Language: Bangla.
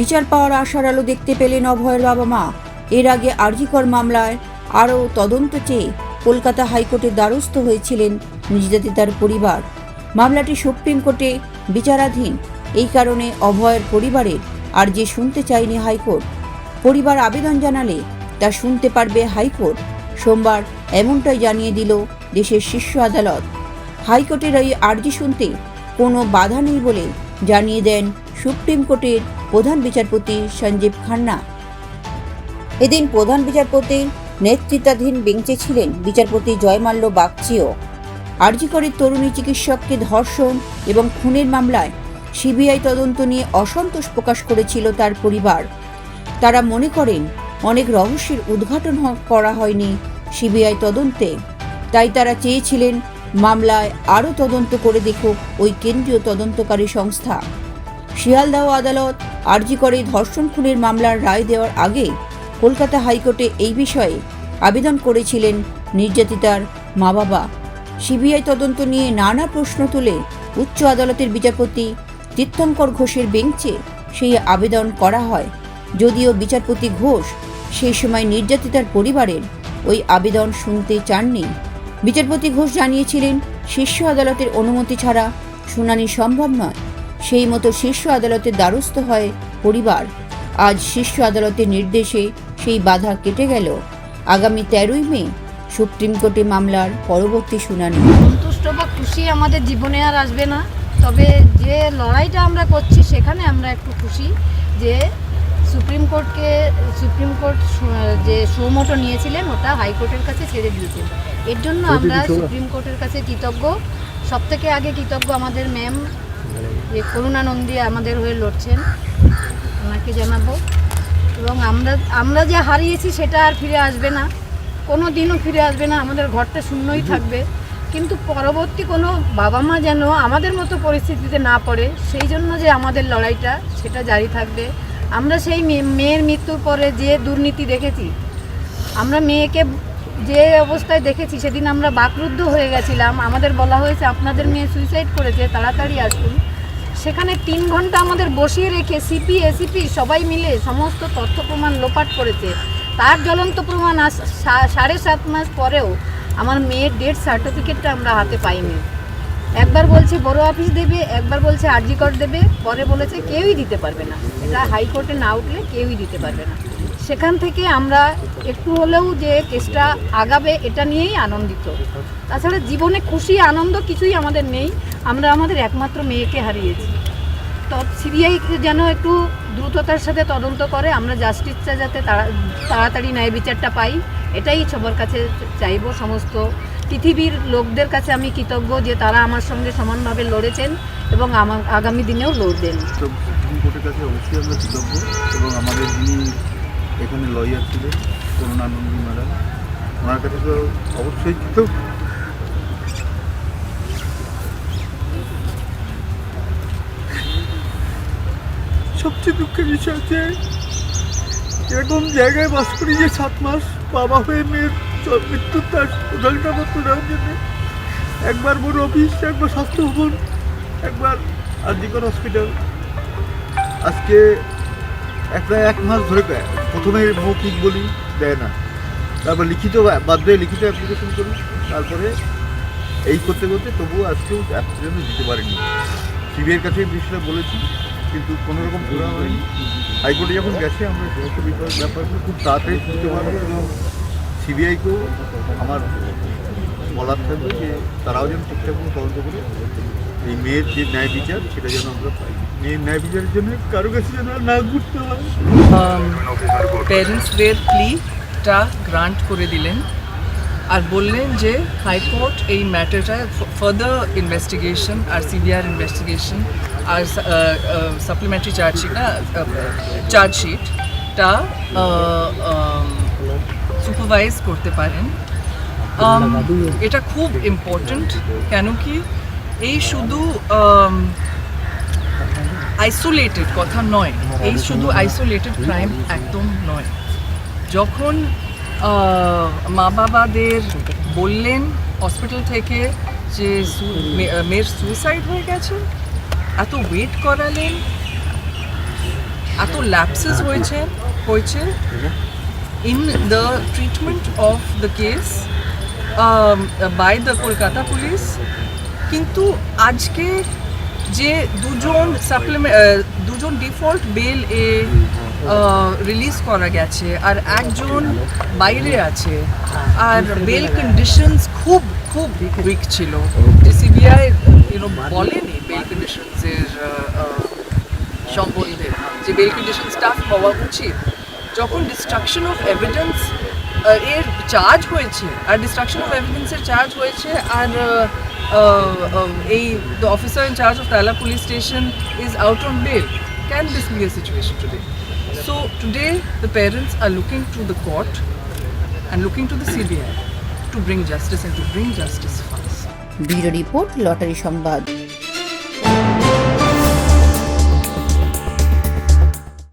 বিচার পাওয়ার আশার আলো দেখতে পেলেন অভয়ের বাবা মা। এর আগে আরজিকর মামলায় আরও তদন্ত চেয়ে কলকাতা হাইকোর্টের দ্বারস্থ হয়েছিলেন নির্যাতিতার পরিবার। মামলাটি সুপ্রিম কোর্টে বিচারাধীন। এই কারণে অভয়ের পরিবারের আর যে শুনতে চায়নি হাইকোর্ট। পরিবার আবেদন জানালে তা শুনতে পারবে হাইকোর্ট। সোমবার এমনটাই জানিয়ে দিল দেশের শীর্ষ আদালত। হাইকোর্টের এই আর্জি শুনতে কোনো বাধা নেই বলে জানিয়ে দেন সুপ্রিম কোর্টের প্রধান বিচারপতি সঞ্জীব খান্না। এদিন প্রধান বিচারপতির নেতৃত্বাধীন বেঞ্চে ছিলেন বিচারপতি জয়মাল্য বাগচিও। আরজিকরের তরুণী চিকিৎসককে ধর্ষণ এবং খুনের মামলায় সিবিআই তদন্ত নিয়ে অসন্তোষ প্রকাশ করেছিল তার পরিবার। তারা মনে করেন, অনেক রহস্যের উদ্ঘাটন করা হয়নি সিবিআই তদন্তে। তাই তারা চেয়েছিলেন, মামলায় আরও তদন্ত করে দেখুক ওই কেন্দ্রীয় তদন্তকারী সংস্থা। শিয়ালদাহ আদালত আরজি করে ধর্ষণ খুনের মামলার রায় দেওয়ার আগে কলকাতা হাইকোর্টে এই বিষয়ে আবেদন করেছিলেন নির্যাতিতার মা বাবা সিবিআই তদন্ত নিয়ে নানা প্রশ্ন তুলে উচ্চ আদালতের বিচারপতি তীর্থঙ্কর ঘোষের বেঞ্চে সেই আবেদন করা হয়। যদিও বিচারপতি ঘোষ সেই সময় নির্যাতিতার পরিবারের ওই আবেদন শুনতে চাননি। বিচারপতি ঘোষ জানিয়েছিলেন, শীর্ষ আদালতের অনুমতি ছাড়া শুনানি সম্ভব নয়। সেই মতো শীর্ষ আদালতের দ্বারস্থ হয় পরিবার। আজ শীর্ষ আদালতের নির্দেশে সেই বাধা কেটে গেল। আগামী তেরোই মে সুপ্রিম কোর্টে মামলার পরবর্তী শুনানি। সন্তুষ্ট বা খুশি আমাদের জীবনে আর আসবে না। তবে যে লড়াইটা আমরা করছি সেখানে আমরা একটু খুশি যে সুপ্রিম কোর্টকে সুপ্রিম কোর্ট যে সুমোটো নিয়েছিলেন ওটা হাইকোর্টের কাছে ছেড়ে দিয়েছেন। এর জন্য আমরা সুপ্রিম কোর্টের কাছে কৃতজ্ঞ। সব থেকে আগে কৃতজ্ঞ আমাদের ম্যাম যে করুণানন্দী আমাদের হয়ে লড়ছেন, ওনাকে জানাব। এবং আমরা আমরা যে হারিয়েছি সেটা আর ফিরে আসবে না। কোনো দিনও ফিরে আসবে না, আমাদের ঘরটা শূন্যই থাকবে। কিন্তু পরবর্তী কোনো বাবা মা যেন আমাদের মতো পরিস্থিতিতে না পড়ে, সেই জন্য যে আমাদের লড়াইটা, সেটা জারি থাকবে। আমরা সেই মেয়ে- মেয়ের মৃত্যুর পরে যে দুর্নীতি দেখেছি, আমরা মেয়েকে যে অবস্থায় দেখেছি, সেদিন আমরা বাকরুদ্ধ হয়ে গেছিলাম। আমাদের বলা হয়েছে, আপনাদের মেয়ে সুইসাইড করেছে, তাড়াতাড়ি আসুন। সেখানে তিন ঘণ্টা আমাদের বসিয়ে রেখে সিপি, এসিপি সবাই মিলে সমস্ত তথ্য প্রমাণ লোপাট করেছে। তার জ্বলন্ত প্রমাণ সাড়ে সাত মাস পরেও আমার মেয়ের ডেট সার্টিফিকেটটা আমরা হাতে পাইনি। একবার বলছে বড় অফিস দেবে, একবার বলছে আরজিকর দেবে, পরে বলেছে কেউই দিতে পারবে না। এটা হাইকোর্টে না উঠলে কেউই দিতে পারবে না। সেখান থেকে আমরা একটু হলেও যে কেসটা আগাবে, এটা নিয়েই আনন্দিত। তাছাড়া জীবনে খুশি, আনন্দ কিছুই আমাদের নেই। আমরা আমাদের একমাত্র মেয়েকে হারিয়েছি। তো সিবিআই যেন একটু দ্রুততার সাথে তদন্ত করে, আমরা জাস্টিসটা যাতে তাড়া- তাড়াতাড়ি ন্যায় বিচারটা পাই, এটাই সবার কাছে চাইব সমস্ত পৃথিবীর লোকদের কাছে আমি কৃতজ্ঞ যে তারা আমার সঙ্গে সমানভাবে লড়েছেন এবং আমার আগামী দিনেও লড়বেন। অবশ্যই আমরা কৃতজ্ঞ এবং আমাদের যিনি এখানে লয়ার ছিলেন, করুণানন্দী ম্যাডাম, ওনার কাছে তো অবশ্যই কৃতজ্ঞ। সবচেয়ে দুঃখের বিষয় হচ্ছে, এরকম জায়গায় বাস করি যে সাত মাস বাবা হয়ে মেয়ের মৃত্যুর তার জন্য একবার বড় অফিস একবার স্বাস্থ্য ভবন, একবার আরজিকর হসপিটাল আজকে প্রায় এক মাস ধরে প্রথমে মৌখিক বলি দেয় না। তারপর লিখিত বাধ্য হয়ে লিখিত অ্যাপ্লিকেশন করি। তারপরে এই করতে করতে তবুও আজকেও অ্যাপ্লিকেশন দিতে পারিনি। সিবিআইয়ের কাছে বিষয়টা বলেছি, কিন্তু কোনো রকম পুরা হয়নি। হাইকোর্টে যখন গেছে, আমরা সমস্ত বিষয় ব্যাপারগুলো খুব তাড়াতাড়ি তুলতে পারব সিবিআইকেও আমার বলার থাকবে যে তারাও যেন ঠিকঠাক মতো তদন্ত করে এই মেয়ের যে ন্যায় বিচার, সেটা যেন আমরা পাই। মেয়ের ন্যায় বিচারের জন্য কারও কাছে যেন না ঘুরতে হয়। প্যারেন্টসদের প্লিটা গ্রান্ট করে দিলেন আর বললেন যে হাইকোর্ট এই ম্যাটারটা ফার্দার ইনভেস্টিগেশন আর সিবিআর ইনভেস্টিগেশন আর সাপ্লিমেন্টারি চার্জশিট না চার্জশিটটা সুপারভাইজ করতে পারেন। Um, এটা খুব ইম্পর্ট্যান্ট কেন কি এই শুধু um, আইসোলেটেড কথা নয় এই শুধু আইসোলেটেড ক্রাইম একদম নয়। যখন মা বাবাদের বললেন হসপিটাল থেকে যে মেয়ের সুইসাইড হয়ে গেছে এত ওয়েট করালেন এত ল্যাপসেস হয়েছে হয়েছে in the treatment of the case um, by the Kolkata police কিন্তু আজকে যে দুজন সাপ্লিমে দুজন ডিফল্ট বেল এ রিলিজ করা গেছে আর একজন বাইরে আছে আর বেল কন্ডিশনস খুব খুব উইক ছিল। যে সিবিআই ইউনো বলেনি বেল কন্ডিশনসের সম্বন্ধে। যে বেল কন্ডিশন স্টাফ হওয়া উচিত। যখন ডিস্ট্রাকশন অফ এভিডেন্স এর চার্জ হয়েছে, আর ডিস্ট্রাকশন অফ এভিডেন্সের চার্জ হয়েছে, আর এই the officer in charge of Tala police station is out of bail can this be situation today so today the parents are looking to the court and looking to the CBI to bring justice and to bring justice first bureau report lottery সংবাদ